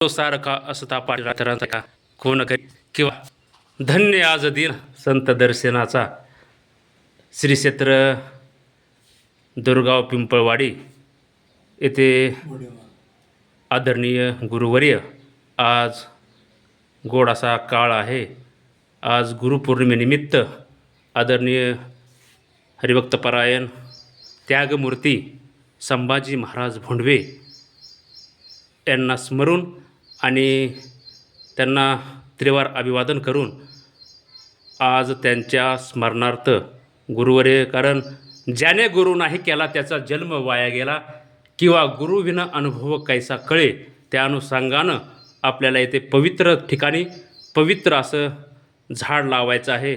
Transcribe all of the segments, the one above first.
तो सारखा असता पाठरात्रांचा का कोण करी किंवा धन्य आज दिन संत दर्शनाचा. श्री क्षेत्र दुर्गाव पिंपळवाडी येथे आदरणीय गुरुवर्य आज गोड असा काळ आहे. आज गुरुपौर्णिमेनिमित्त आदरणीय हरिभक्तपरायण त्यागमूर्ती संभाजी महाराज भोंडवे यांना स्मरून आणि त्यांना त्रिवार अभिवादन करून आज त्यांच्या स्मरणार्थ गुरुवरे कारण ज्याने गुरु नाही केला त्याचा जन्म वाया गेला किंवा गुरुविना अनुभव कैसा कळे त्या अनुषंगानं आपल्याला येथे पवित्र ठिकाणी पवित्र असं झाड लावायचं आहे.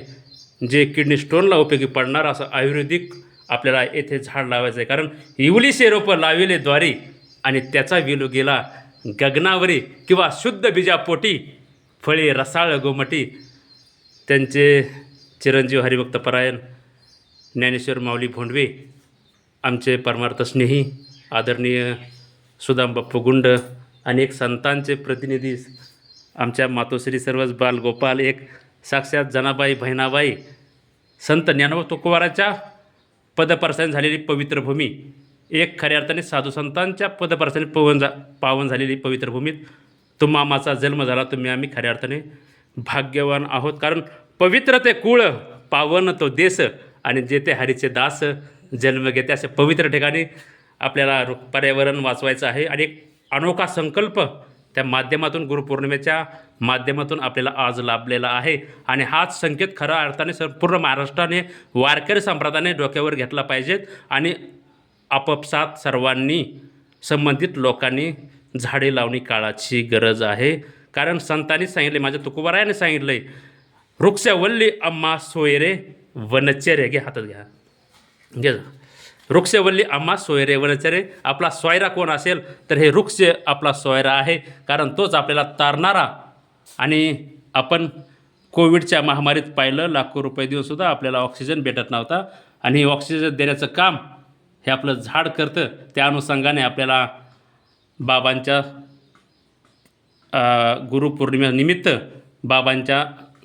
जे किडनी स्टोनला उपयोगी पडणार असं आयुर्वेदिक आपल्याला येथे झाड लावायचं आहे. कारण इवलीसे रोपं लाविले द्वारी आणि त्याचा विलो गेला गगनावरी किंवा शुद्ध बीजापोटी फळे रसाळ गोमटी त्यांचे चिरंजीव हरिभक्त परायण ज्ञानेश्वर माऊली भोंडवे आमचे परमार्थ स्नेही आदरणीय सुदाम बाप्पू गुंड अनेक संतांचे प्रतिनिधी आमच्या मातोश्री सर्वच बालगोपाल एक साक्षात जनाबाई बहिणाबाई संत ज्ञानोबा तुकोबाराच्या पदपर्सन झालेली पवित्र भूमी एक खऱ्या अर्थाने साधू संतांच्या पदपरसाने पवन जा पावन झालेली पवित्र भूमीत तुम्हा मामाचा जन्म झाला तुम्ही आम्ही खऱ्या अर्थाने भाग्यवान आहोत. कारण पवित्र ते कुळ पावन तो देश आणि जेथे हरीचे दास जन्म घेते अशा पवित्र ठिकाणी आपल्याला रु- पर्यावरण वाचवायचं आहे. आणि एक अनोखा संकल्प त्या माध्यमातून गुरुपौर्णिमेच्या माध्यमातून आपल्याला आज लाभलेला आहे. आणि हाच संकेत खऱ्या अर्थाने संपूर्ण महाराष्ट्राने वारकरी संप्रदायाने डोक्यावर घेतला पाहिजेत. आणि आपापसात सर्वांनी संबंधित लोकांनी झाडे लावणी काळाची गरज आहे. कारण संतांनी सांगितले माझ्या तुकोबारायाने सांगितलं आहे वृक्षवल्ली अम्मा सोयरे वनचर्य घे हातात घ्या. घे वृक्षवल्ली आम्हा सोयरे वनचरे आपला सोयरा कोण असेल तर हे वृक्ष आपला सोयरा आहे. कारण तोच आपल्याला तारणारा आणि आपण कोविडच्या महामारीत पाहिलं लाखो रुपये देऊनसुद्धा आपल्याला ऑक्सिजन भेटत नव्हता आणि ऑक्सिजन देण्याचं काम हे आपलं झाड करतं त्या अनुषंगाने आपल्याला बाबांच्या गुरुपौर्णिमेनिमित्त बाबांच्या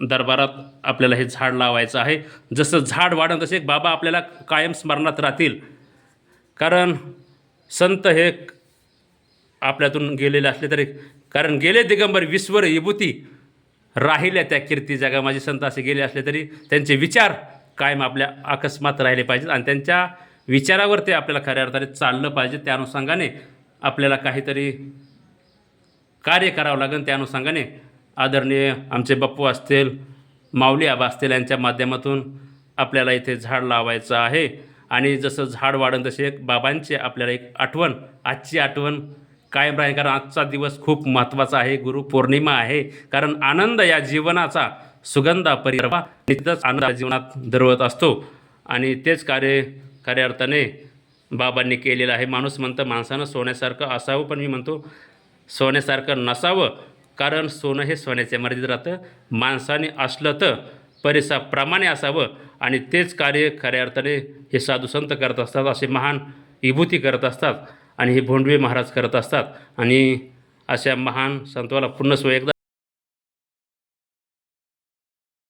दरबारात आपल्याला हे झाड लावायचं आहे. जसं झाड वाढन तसे बाबा आपल्याला कायम स्मरणात राहतील. कारण संत हे आपल्यातून गेलेले असले तरी कारण गेले दिगंबर विश्वर विभूती राहिल्या त्या कीर्ती जगा माझे संत असे गेले असले तरी त्यांचे विचार कायम आपल्या अकस्मात राहिले पाहिजेत आणि त्यांच्या विचारावर ते आपल्याला खऱ्या अर्थाने चाललं पाहिजे. त्या अनुषंगाने आपल्याला काहीतरी कार्य करावं लागेल. त्या अनुषंगाने आदरणीय आमचे बप्पू असतील माऊली आबा असतील यांच्या माध्यमातून आपल्याला इथे झाड लावायचं आहे. आणि जसं झाड वाढन तसे एक बाबांची आपल्याला एक आठवण आजची आठवण कायम राहील. कारण आजचा दिवस खूप महत्त्वाचा आहे. गुरुपौर्णिमा आहे. कारण आनंद या जीवनाचा सुगंधा परिरवा नित्यच आनंद जीवनात दरवत असतो. आणि तेच कार्य खऱ्या अर्थाने बाबांनी केलेलं आहे. माणूस म्हणतं माणसानं सोन्यासारखं असावं पण मी म्हणतो सोन्यासारखं नसावं कारण सोनं हे सोन्याच्या मर्यादित राहतं. माणसाने असलं तर परिसाप्रमाणे असावं आणि तेच कार्य खऱ्या अर्थाने हे साधू संत करत असतात असे महान विभूती करत असतात आणि हे भोंडवे महाराज करत असतात. आणि अशा महान संतवाला पुन्हा एकदा